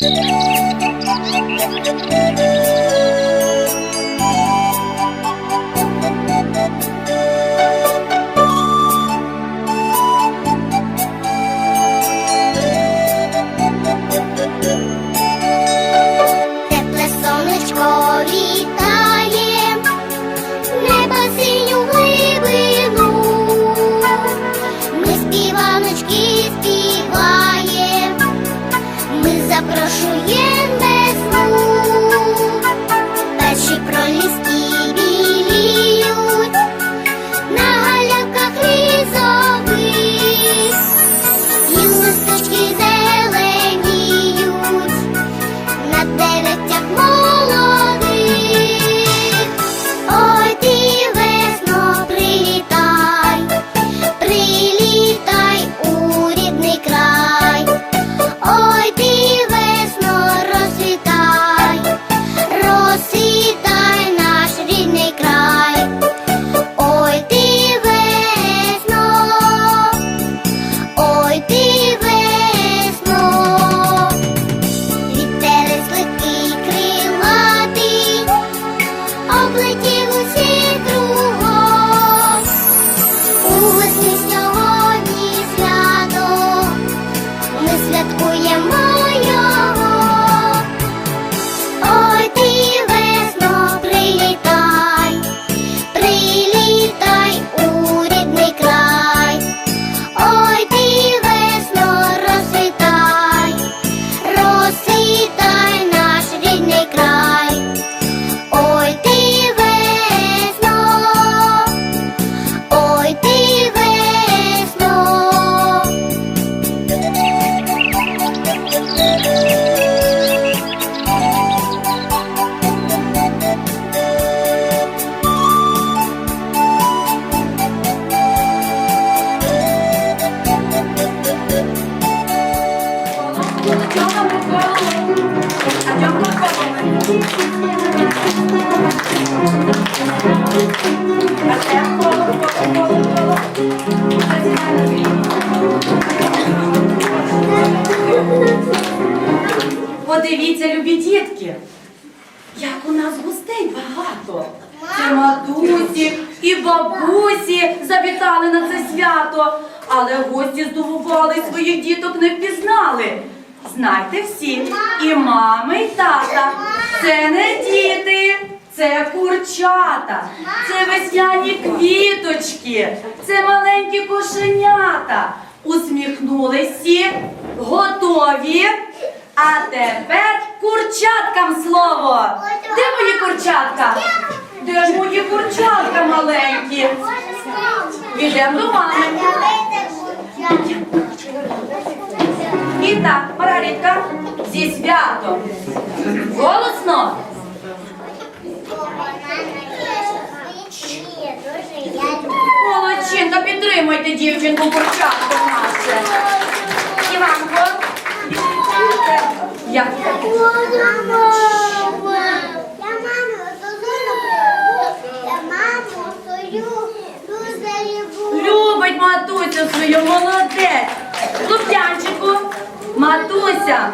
Thank you. Край. Але гості здивували своїх діток, не впізнали. Знайте всі, і мами, і тата, це не діти, це курчата, це весняні квіточки, це маленькі кошенята. Усміхнулись всі, готові. А тепер курчаткам слово. Де мої курчатка? Де ж мої курчатка маленькі? Підемо до мами. І так, Маргаритка, зі святом. Голосно. Молодчинка, підтримуйте дівчинку курчатку наше. Іванко. Як? Матуся,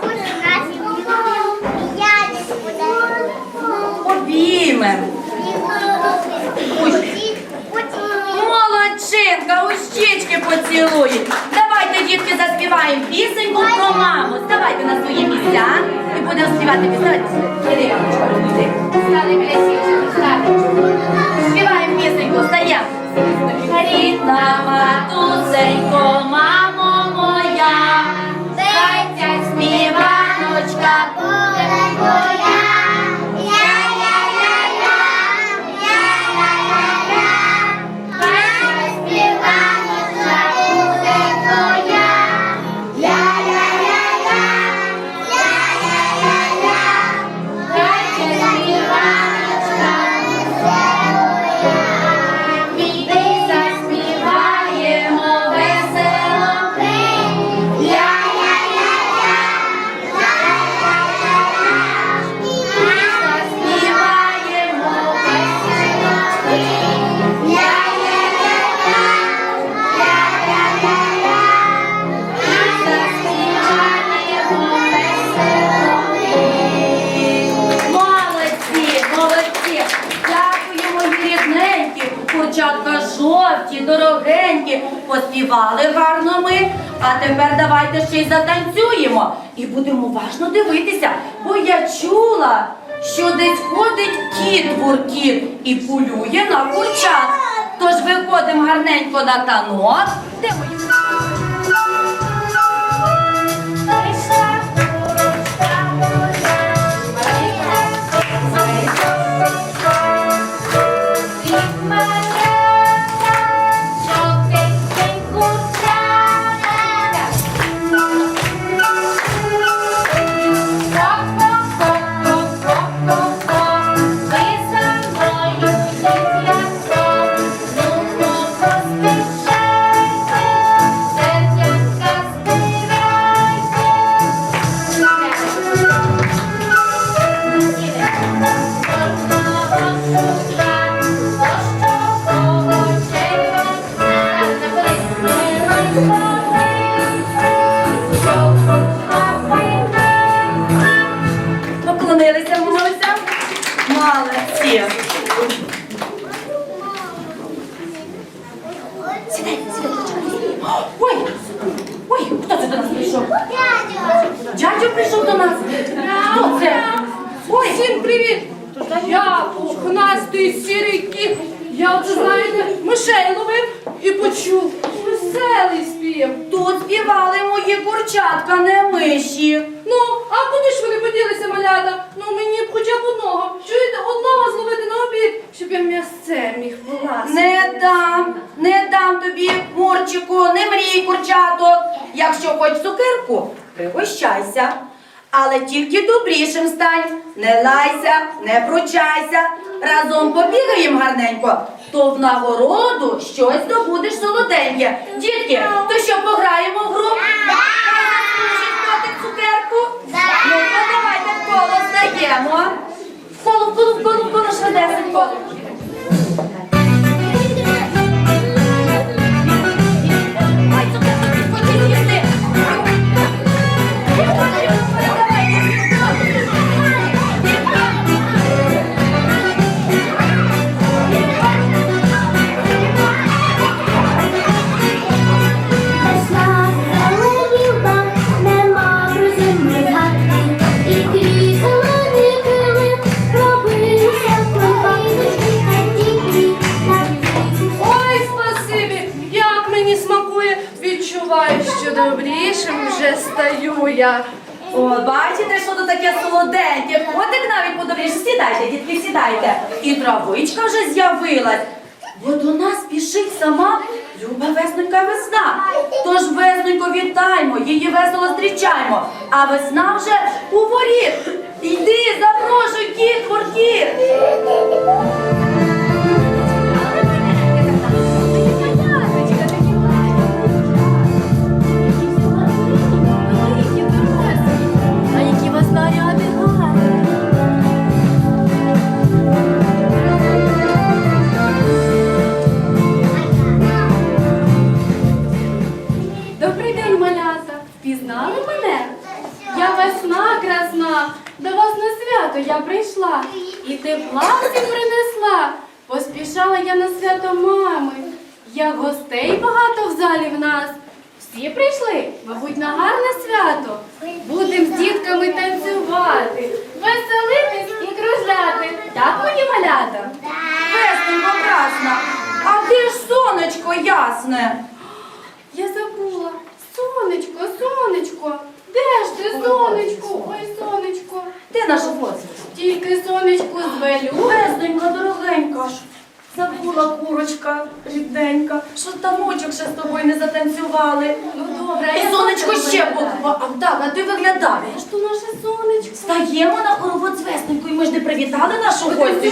обіймем. Молодчинка, у щічки поцілує. Давайте, дітки, заспіваємо пісеньку про маму. Ставайте на свої місця і будемо співати пісень. Іди, Яночка. Співаємо пісеньку, встаємо. Рідна матусенько, мамо моя, співаночка буде і полює на курчат. Тож виходимо гарненько на танок. Де мої? Пригощайся. Але тільки добрішим стань. Не лайся, не пручайся. Разом побігаєм гарненько, то в нагороду щось здобудеш солоденьке. Дітки, то що пограємо в гру? Хай цукерку. Ну, то давайте в коло стаємо. В коло, в коло, в коло, в коло, швидесенько. Стаю. О, бачите, що тут таке солоденьке. Котик навіть подобріше. Сідайте, дітки, сідайте. І травичка вже з'явилась. Бо до нас спішить сама люба весненька весна. Тож весненько вітаймо, її весело зустрічаймо. А весна вже у воріт. Йди, запрошуй, кіт, воркіт. Я прийшла і тепла всім принесла. Поспішала я на свято мами. Як гостей багато в залі в нас. Всі прийшли, мабуть, на гарне свято. Будем з дітками танцювати, веселитись і кружляти. Так, мої малята? Весненько красна. А де ж сонечко ясне? Я забула. Сонечко, сонечко. Де ж ти, сонечко? Ой, сонечко. Де наша возить? Тільки сонечку звелю. Весненька, дорогенька ж. Забула курочка рідненька, що таночок ще з тобою не затанцювали. Ну добре, І я сонечко завтра ще буду. було. А так, а ти виглядаєш. Де ж то наше сонечко? Стаємо на хоровод з весненькою. Ми ж не привітали нашу гостю,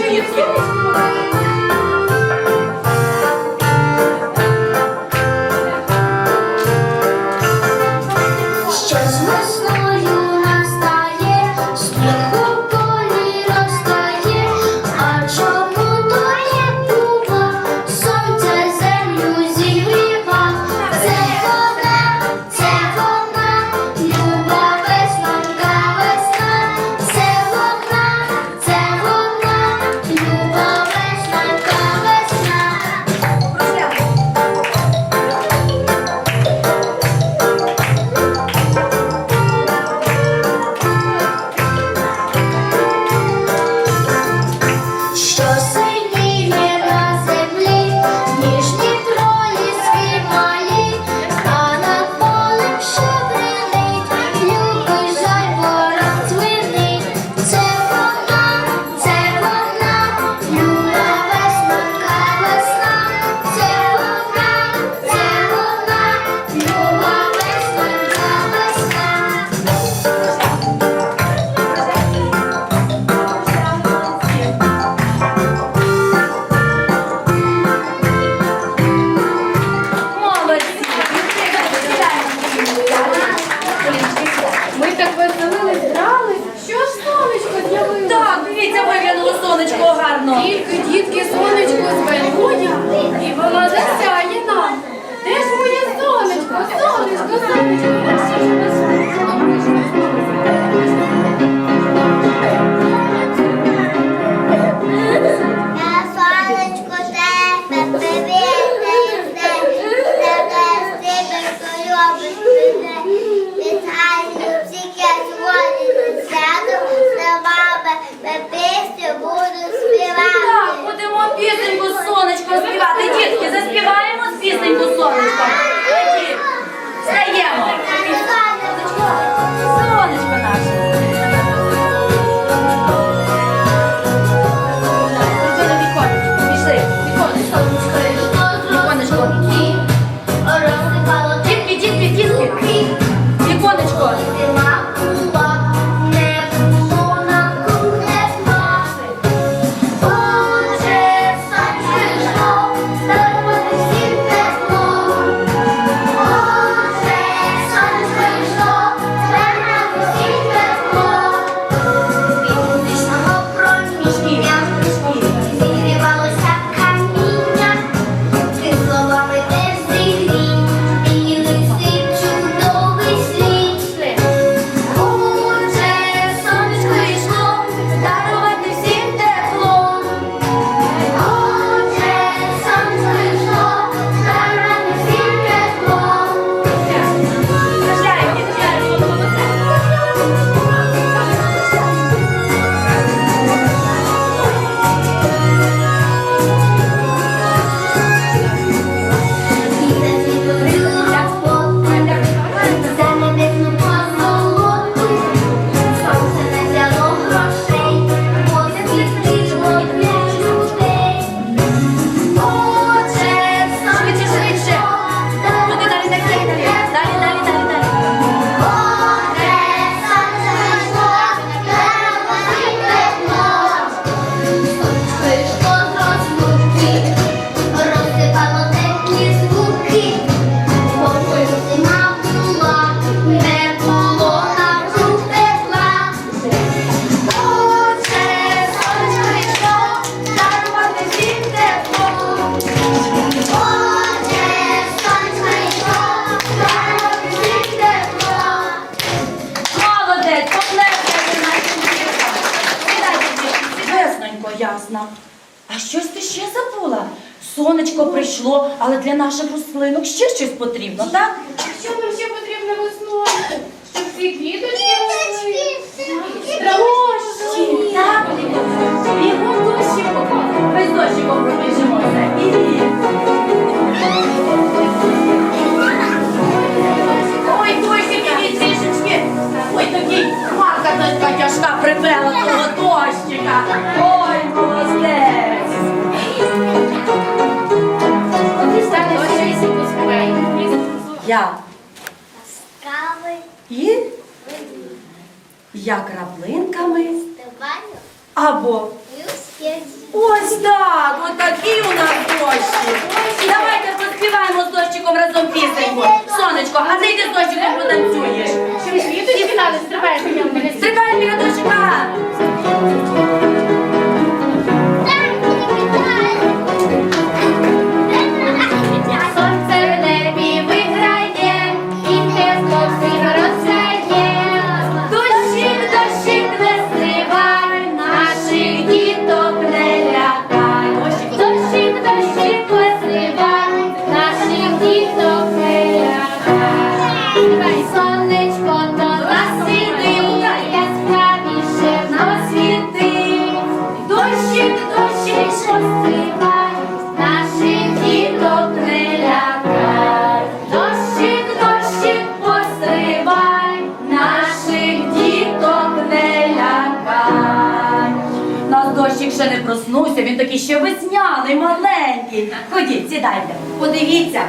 рослинок ще щось потрібно, так? Що нам ще потрібно весною? Щоб ці квіточки росли? Дрожжі. Так. Бігом дощиком. Весь дощиком пробіжимося. І... Ой, дощики, від трішечки. Ой, такий марка дочка тяжка припела того дощика. Ой, молодець. Я Кави, і я краплинками або. Ось так, от такі у нас дощі. Давайте поспіваємо з дощиком разом пісеньку. Сонечко, а ти йди з дощиком потанцюєш. Стрибай біля дощика. Сідайте. Подивіться,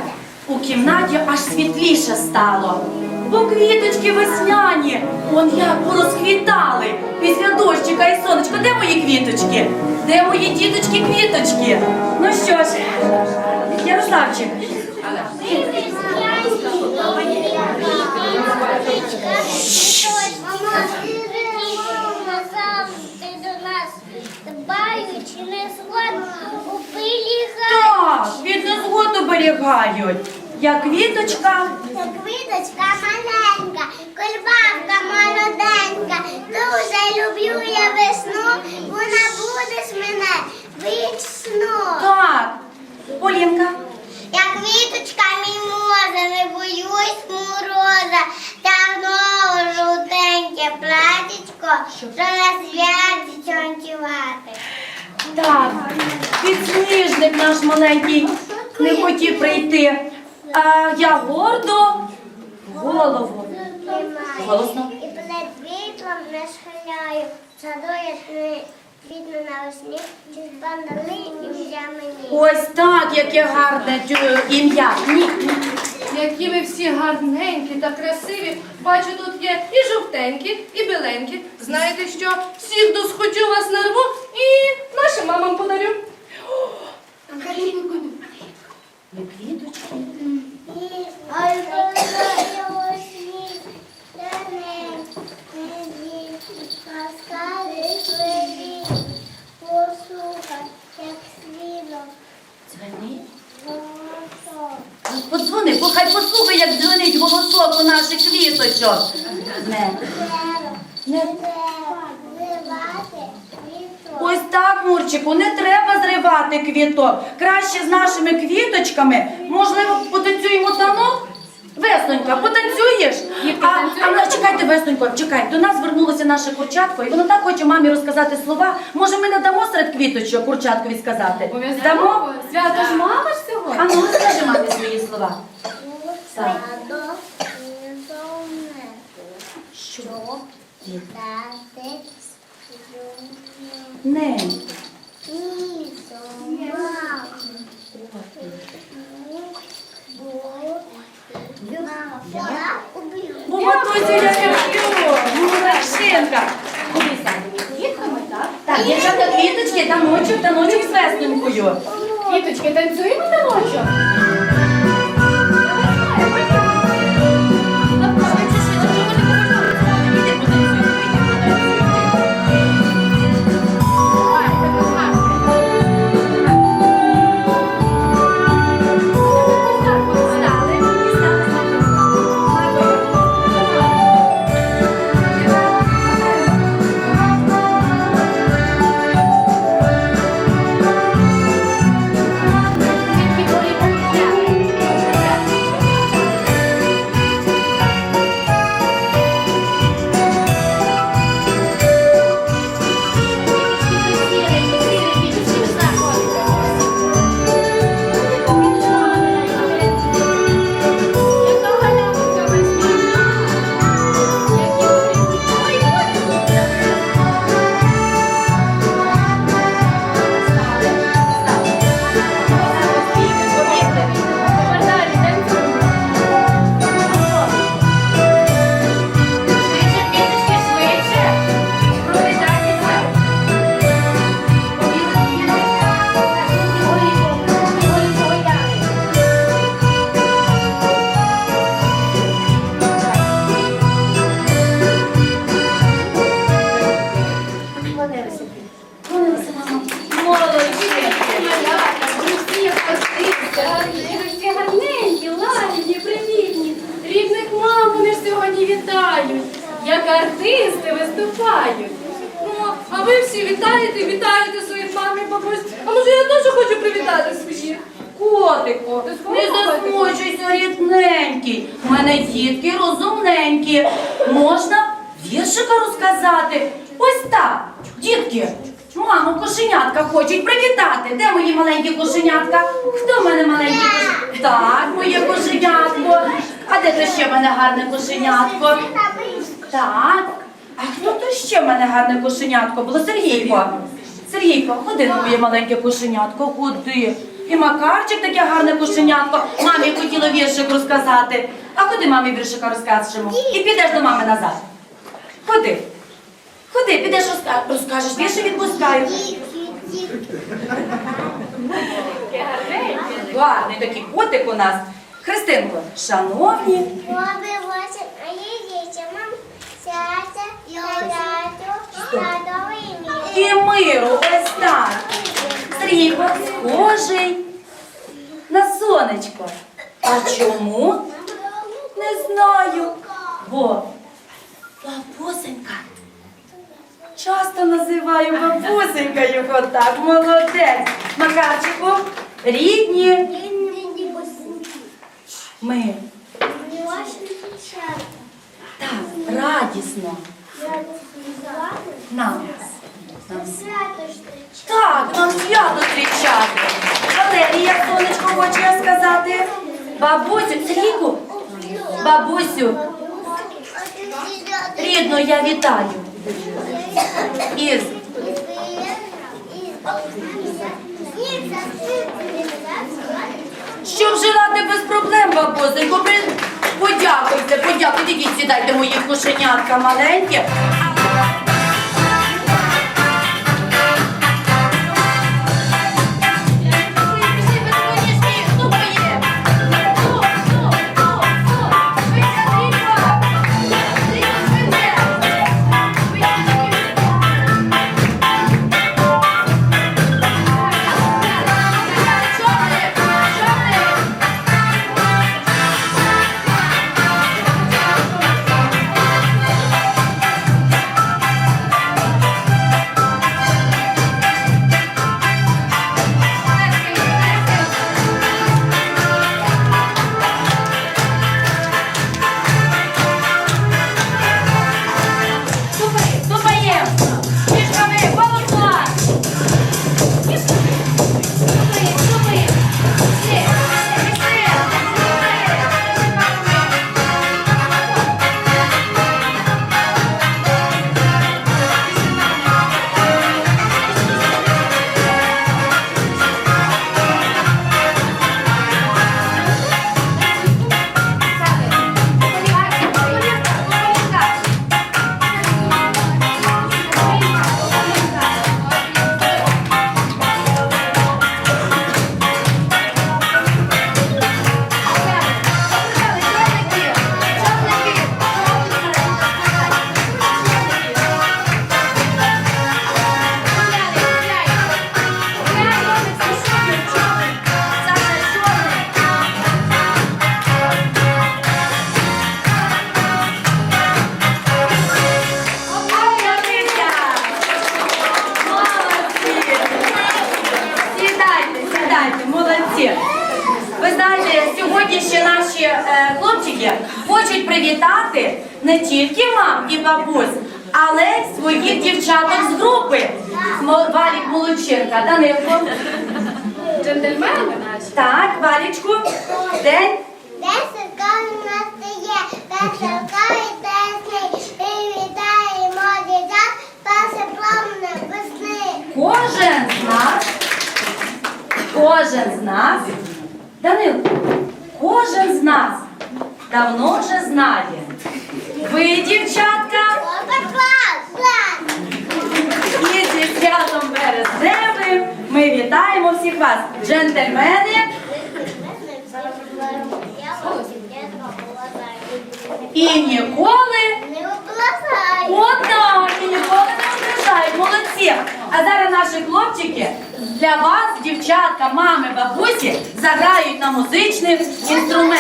у кімнаті аж світліше стало. Бо квіточки весняні, он як порозквітали. Після дощика і сонечка, де мої квіточки? Де мої діточки квіточки? Ну що ж, Ярославчик, Дбаючи не згод у пилі так, від незгод оберігають. Я квіточка. Це квіточка маленька, кульбавка молоденька. Дуже люблю я весну, вона буде з мене вічно. Так, Полінка. Я квіточка мімоза, не боюсь мороза, тягнула жовтеньке платічко, що на святі танцювати. Так, підсніжник наш маленький не хотів прийти. А я гордо голову. Голосно. І перед вітром не схиляю, садує квітну навесні, чи бандали ім'я мені. Ось так, яке гарне ім'я. Ні. Які ви всі гарненькі та красиві. Бачу, тут є і жовтенькі, і біленькі. Знаєте що? Всіх досхочу вас нарву і нашим мамам подарю. Ви квіточки. Ой, коли осінь, та не не ласкавий світ, послухай, як свіло, Дзвони. Подзвони, хай послухай, як дзвонить голосок у наших квіточок. Не. Не зривати вітром. Ось так, Мурчику, не треба зривати квіток. Краще з нашими квіточками. Можливо, потанцюємо танок? Веснонька, потанцюєш? А, а ну, чекайте, Веснонько, чекай. До нас звернулося наше курчатко, і воно так хоче мамі розказати слова. Може, ми не дамо серед квіточок курчаткові сказати? Дамо? Свято ж мама ж А сьогодні. ну, скажи мамі свої слова. Садок незовне, Що? дати Не. сама. Я люблю. Молодчинка. Дивися. Так, квіточки, таночок, таночок з весненькою. Квіточки, танцюємо таночок? Кошенятко? Так. А хто то ще в мене гарне кошенятко було? Сергійко. Сергійко, ходи на моє маленьке кошенятко, ходи. І Макарчик таке гарне кошенятко. Мамі хотіла віршик розказати. А ходи мамі віршика розкажемо. І підеш до мами назад. Ходи. Ходи, підеш розка- розкажеш, вірші відпускаю. Гарний такий котик у нас. Христинко, шановні. І миру, ось так. Срібло схожий на сонечко. А чому? Не знаю. Бо бабусенька. Часто називаю бабусенька його так. Молодець. Макарчику, рідні ми. Так, радісно. Нам. Нам так, нам свято зустрічати. Валерія, сонечко, хочу сказати. Бабусю, Сергійку, бабусю, рідно, я вітаю. Із щоб жирати без проблем, бабусенько, подякуйте, подякуйте, ідіть сідайте мої кошенятка маленькі. Своїх дівчаток з групи. Валік Молодченка, Данилко. Джентльмени наші. Так, Валічку, день. Веселка у нас є, веселка і песні, привітаємо дітей, перше пламне весни. Кожен з нас, кожен з нас, Данилко, кожен з нас давно вже знає. Ви, дівчатка, Опа, святом березневим ми вітаємо всіх вас, джентльмени і ніколи Не облазай. Отак, і ніколи не ображають, молодці. А зараз наші хлопчики для вас, дівчатка, мами, бабусі, заграють на музичних інструментах.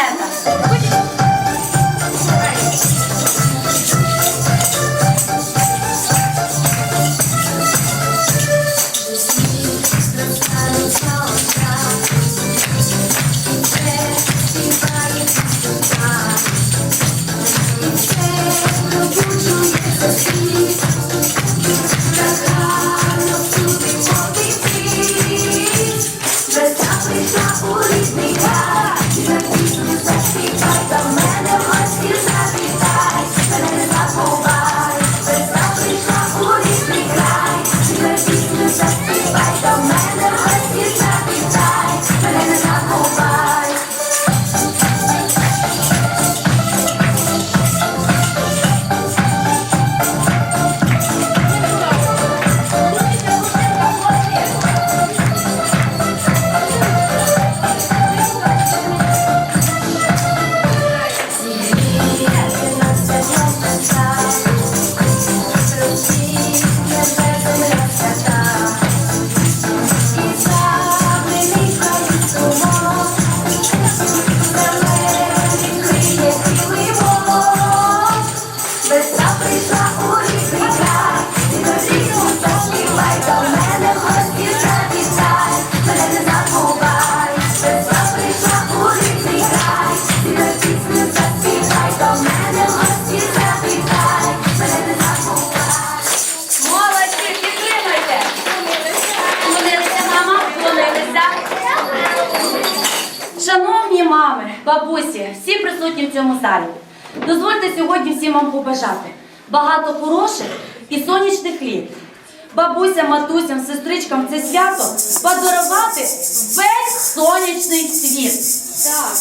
В цьому залі. Дозвольте сьогодні всім вам побажати багато хороших і сонячних літ. Бабусям, матусям, сестричкам це свято подарувати весь сонячний світ. Так,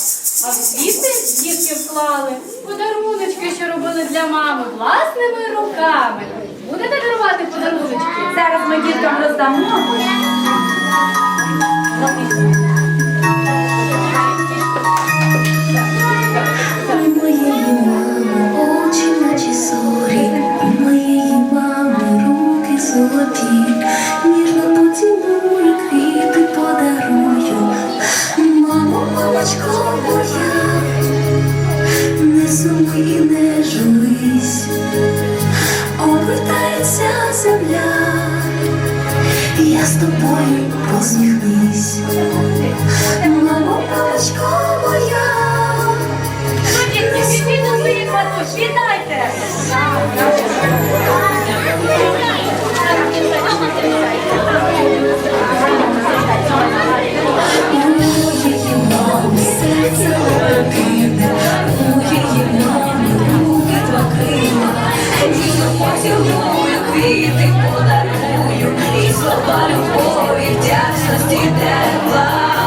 а в квіти дітки вклали подаруночки, що робили для мами власними руками. Будете дарувати подаруночки? Зараз ми діткам роздамо. Ніжно поцілую, квіти подарую. Мамо, мамочко моя, не сумуй і не журись, обертається земля, я з тобою посміхнись. Мамо, мамочко моя. Квіти подарую, і слова любові, вдячності тепла.